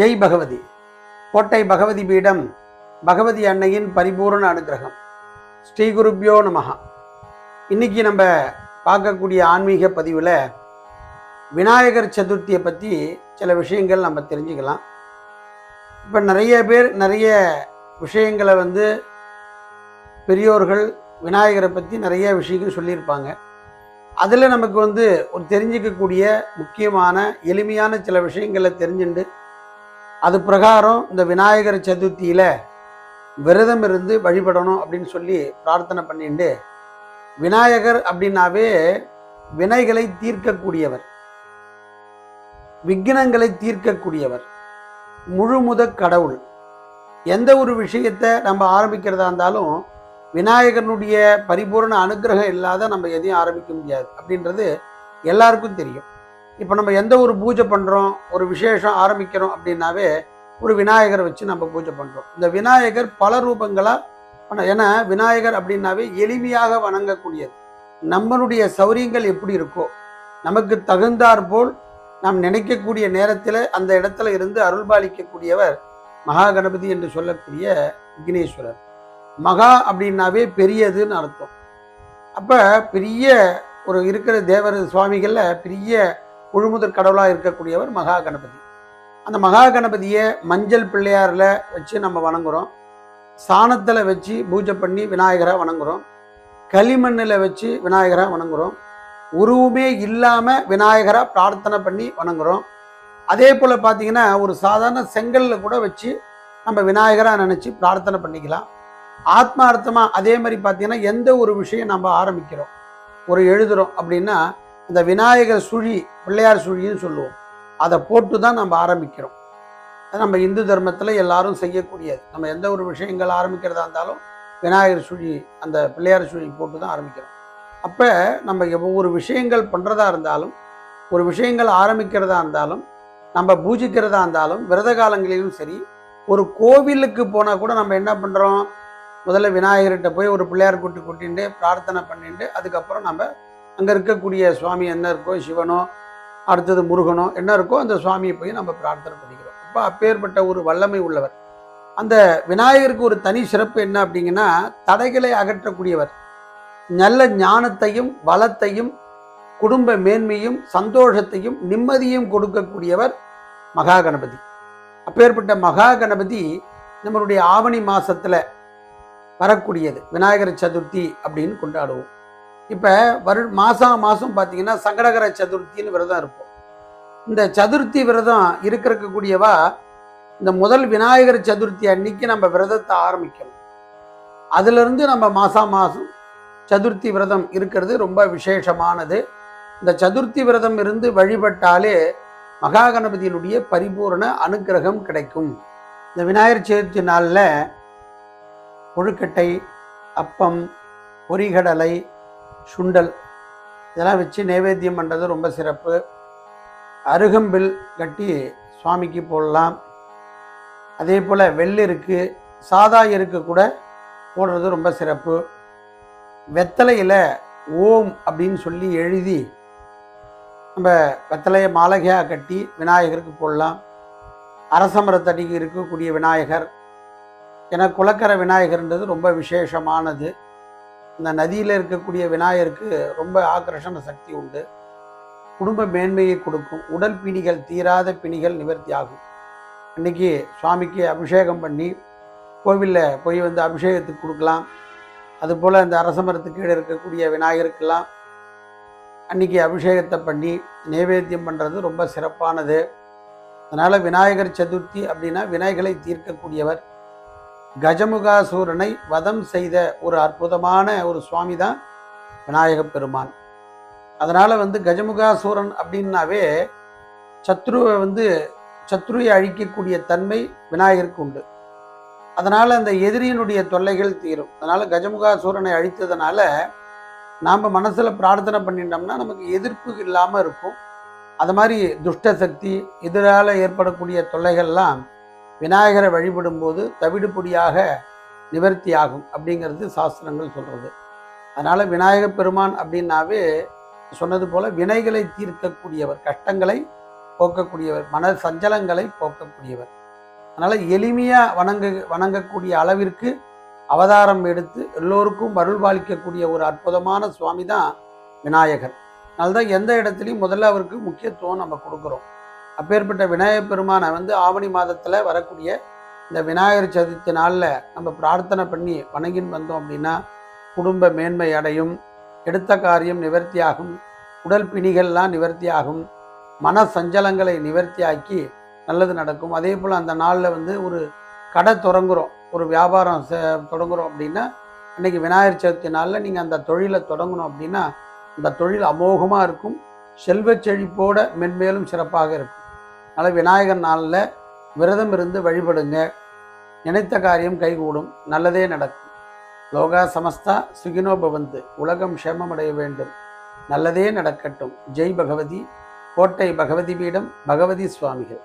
ஜெய் பகவதி. கோட்டை பகவதி பீடம் பகவதி அன்னையின் பரிபூரண அனுகிரகம். ஸ்ரீ குருப்யோ நமஹா. இன்னைக்கு நம்ம பார்க்கக்கூடிய ஆன்மீக பதிவில் விநாயகர் சதுர்த்தியை பற்றி சில விஷயங்கள் நம்ம தெரிஞ்சுக்கலாம். இப்போ நிறைய பேர் நிறைய விஷயங்களை வந்து பெரியோர்கள் விநாயகரை பற்றி நிறைய விஷயங்கள் சொல்லியிருப்பாங்க. அதில் நமக்கு வந்து ஒரு தெரிஞ்சிக்கக்கூடிய முக்கியமான எளிமையான சில விஷயங்களை தெரிஞ்சுண்டு அது பிரகாரம் இந்த விநாயகர் சதுர்த்தியில் விரதம் இருந்து வழிபடணும் அப்படின்னு சொல்லி பிரார்த்தனை பண்ணிட்டு விநாயகர் அப்படின்னாவே வினைகளை தீர்க்கக்கூடியவர். விக்னங்களை தீர்க்கக்கூடியவர். முழுமுத கடவுள். எந்த ஒரு விஷயத்தை நம்ம ஆரம்பிக்கிறதா இருந்தாலும் விநாயகனுடைய பரிபூர்ண அனுகிரகம் இல்லாத நம்ம எதையும் ஆரம்பிக்க முடியாது. அப்படின்றது எல்லாருக்கும் தெரியும். இப்போ நம்ம எந்த ஒரு பூஜை பண்ணுறோம் ஒரு விசேஷம் ஆரம்பிக்கிறோம் அப்படின்னாவே ஒரு விநாயகரை வச்சு நம்ம பூஜை பண்ணுறோம் இந்த விநாயகர் பல ரூபங்களாக பண்ண ஏன்னா விநாயகர் அப்படின்னாவே எளிமையாக வணங்கக்கூடியது. நம்மளுடைய சௌரியங்கள் எப்படி இருக்கோ நமக்கு தகுந்தாற் போல் நாம் நினைக்கக்கூடிய நேரத்தில் அந்த இடத்துல இருந்து அருள்பாலிக்கக்கூடியவர் மகா கணபதி என்று சொல்லக்கூடிய விக்னேஸ்வரர். மகா அப்படின்னாவே பெரியதுன்னு அர்த்தம். அப்போ பெரிய ஒரு இருக்கிற தேவர் சுவாமிகளில் பெரிய முழுமுதற் கடவுளாக இருக்கக்கூடியவர் மகா கணபதி அந்த மகா கணபதியை மஞ்சள் பிள்ளையாரில் வச்சு நம்ம வணங்குகிறோம் சாணத்தில் வச்சு பூஜை பண்ணி விநாயகரை வணங்குகிறோம் களிமண்ணில் வச்சு விநாயகரை வணங்குகிறோம் உருவமே இல்லாமல் விநாயகரை பிரார்த்தனை பண்ணி வணங்குறோம். அதே போல் பார்த்தீங்கன்னா ஒரு சாதாரண செங்கல்ல கூட வச்சு நம்ம விநாயகராக நினச்சி பிரார்த்தனை பண்ணிக்கலாம். ஆத்மார்த்தமாக அதே மாதிரி பார்த்தீங்கன்னா எந்த ஒரு விஷயம் நம்ம ஆரம்பிக்கிறோம். ஒரு எழுதுகிறோம் அப்படின்னா இந்த விநாயகர் சுழி பிள்ளையார் சுழின்னு சொல்லுவோம். அதை போட்டு தான் நம்ம ஆரம்பிக்கிறோம். நம்ம இந்து தர்மத்தில் எல்லாரும் செய்யக்கூடியது. நம்ம எந்த ஒரு விஷயங்கள் ஆரம்பிக்கிறதா இருந்தாலும் விநாயகர் சுழி அந்த பிள்ளையார் சுழி போட்டு தான் ஆரம்பிக்கிறோம். அப்போ நம்ம ஒவ்வொரு விஷயங்கள் பண்ணுறதா இருந்தாலும் ஒரு விஷயங்கள் ஆரம்பிக்கிறதா இருந்தாலும் நம்ம பூஜிக்கிறதா இருந்தாலும் விரத காலங்களிலும் சரி ஒரு கோவிலுக்கு போனால் கூட நம்ம என்ன பண்ணுறோம் முதல்ல விநாயகர்கிட்ட போய் ஒரு பிள்ளையார் கூட்டி கூட்டிகிட்டு பிரார்த்தனை பண்ணிட்டு அதுக்கப்புறம் நம்ம அங்கே இருக்கக்கூடிய சுவாமி என்ன இருக்கோ சிவனோ அடுத்தது முருகனோ என்ன இருக்கோ அந்த சுவாமியை போய் நம்ம பிரார்த்தனை பண்ணிக்கிறோம். அப்போ அப்பேற்பட்ட ஒரு வல்லமை உள்ளவர். அந்த விநாயகருக்கு ஒரு தனி சிறப்பு என்ன அப்படிங்கன்னா தடைகளை அகற்றக்கூடியவர். நல்ல ஞானத்தையும் வளத்தையும் குடும்ப மேன்மையும் சந்தோஷத்தையும் நிம்மதியும் கொடுக்கக்கூடியவர் மகா கணபதி அப்பேற்பட்ட மகா கணபதி நம்மளுடைய ஆவணி மாதத்தில் வரக்கூடியது. விநாயகர் சதுர்த்தி அப்படின்னு கொண்டாடுவோம். இப்போ வரு மாதம் மாதம் பார்த்தீங்கன்னா சங்கடகர சதுர்த்தின்னு விரதம் இருப்போம். இந்த சதுர்த்தி விரதம் இருக்கிறக்கூடியவா இந்த முதல் விநாயகர் சதுர்த்தி அன்னைக்கு நம்ம விரதத்தை ஆரம்பிக்கணும். அதிலிருந்து நம்ம மாதம் மாதம் சதுர்த்தி விரதம் இருக்கிறது ரொம்ப விசேஷமானது. இந்த சதுர்த்தி விரதம் இருந்து வழிபட்டாலே மகா கணபதியினுடைய பரிபூரண அனுக்கிரகம் கிடைக்கும். இந்த விநாயகர் சதுர்த்தி நாளில் கொழுக்கட்டை அப்பம் பொரிகடலை சுண்டல். இதெல்லாம் வச்சு நைவேத்தியம் பண்ணுறது ரொம்ப சிறப்பு. அருகம்பில் கட்டி சுவாமிக்கு போடலாம். அதே போல் வெள்ளிருக்கு சாதா இருக்கு கூட போடுறது ரொம்ப சிறப்பு. வெத்தலையில் ஓம் அப்படின்னு சொல்லி எழுதி நம்ம வெத்தலையை மாளகையாக கட்டி விநாயகருக்கு போடலாம். அரசமரத்தடிக்கு இருக்கக்கூடிய விநாயகர். என குலக்கர விநாயகர்ன்றது ரொம்ப விசேஷமானது. இந்த நதியில் இருக்கக்கூடிய விநாயகருக்கு ரொம்ப ஆக்கர்ஷண சக்தி உண்டு. குடும்ப மேன்மையை கொடுக்கும். உடல் பிணிகள் தீராத பிணிகள் நிவர்த்தி ஆகும். இன்றைக்கி சுவாமிக்கு அபிஷேகம் பண்ணி கோவிலில் போய் வந்து அபிஷேகத்துக்கு கொடுக்கலாம். அதுபோல் இந்த அரசமரத்துக்கு கீழே இருக்கக்கூடிய விநாயகருக்கெல்லாம் அன்னைக்கு அபிஷேகத்தை பண்ணி நைவேத்தியம் பண்ணுறது ரொம்ப சிறப்பானது. அதனால் விநாயகர் சதுர்த்தி அப்படின்னா வினைகளை தீர்க்கக்கூடியவர். கஜமுகாசூரனை வதம் செய்த ஒரு அற்புதமான ஒரு சுவாமி தான் விநாயக பெருமான். அதனால் வந்து கஜமுகாசூரன் அப்படின்னாவே சத்ருவை வந்து சத்ருவை அழிக்கக்கூடிய தன்மை விநாயகருக்கு உண்டு. அதனால் அந்த எதிரியினுடைய தொல்லைகள் தீரும். அதனால் கஜமுகாசூரனை அழித்ததுனால நாம் மனசில் பிரார்த்தனை பண்ணிட்டோம்னா நமக்கு எதிர்ப்பு இல்லாமல் இருக்கும். அது மாதிரி துஷ்ட சக்தி எதிரால் ஏற்படக்கூடிய தொல்லைகள்லாம் விநாயகரை வழிபடும்போது தவிடுபொடியாக நிவர்த்தி ஆகும் அப்படிங்கிறது சாஸ்திரங்கள் சொல்கிறது அதனால் விநாயக பெருமான் அப்படின்னாவே சொன்னது போல் வினைகளை தீர்க்கக்கூடியவர் கஷ்டங்களை போக்கக்கூடியவர் மன சஞ்சலங்களை போக்கக்கூடியவர். அதனால் எளிமையாக வணங்க வணங்கக்கூடிய அளவிற்கு அவதாரம் எடுத்து எல்லோருக்கும் அருள் பாலிக்கக்கூடிய ஒரு அற்புதமான சுவாமி தான் விநாயகர். அதனால்தான் எந்த இடத்துலையும் முதல்ல அவருக்கு முக்கியத்துவம் நம்ம கொடுக்குறோம். அப்பேற்பட்ட விநாயகப் பெருமானை வந்து ஆவணி மாதத்தில் வரக்கூடிய இந்த விநாயகர் சதுர்த்தி நாளில் நம்ம பிரார்த்தனை பண்ணி வணங்கின்னு வந்தோம் அப்படின்னா குடும்ப மேன்மை அடையும் எடுத்த காரியம் நிவர்த்தியாகும் உடல் பிணிகள்லாம் நிவர்த்தியாகும் மன சஞ்சலங்களை நிவர்த்தியாக்கி நல்லது நடக்கும். அதே போல் அந்த நாளில் வந்து ஒரு கடை தொடங்குகிறோம் ஒரு வியாபாரம் செ- தொடங்குறோம் அப்படின்னா அன்னைக்கு விநாயகர் சதுர்த்தி நாளில் நீங்கள் அந்த தொழிலை தொடங்கணும் அப்படின்னா அந்த தொழில் அமோகமாக இருக்கும் செல்வச் செழிப்போட மென்மேலும் சிறப்பாக இருக்கும். அதனால் விநாயகர் நாளில் விரதம் இருந்து வழிபடுங்க. நினைத்த காரியம் கைகூடும். நல்லதே நடக்கும். லோகா சமஸ்தா சுகினோ பவந்து. உலகம் க்ஷேமமடைய வேண்டும். நல்லதே நடக்கட்டும். ஜெய் பகவதி. கோட்டை பகவதி பீடம். பகவதி சுவாமிகள்.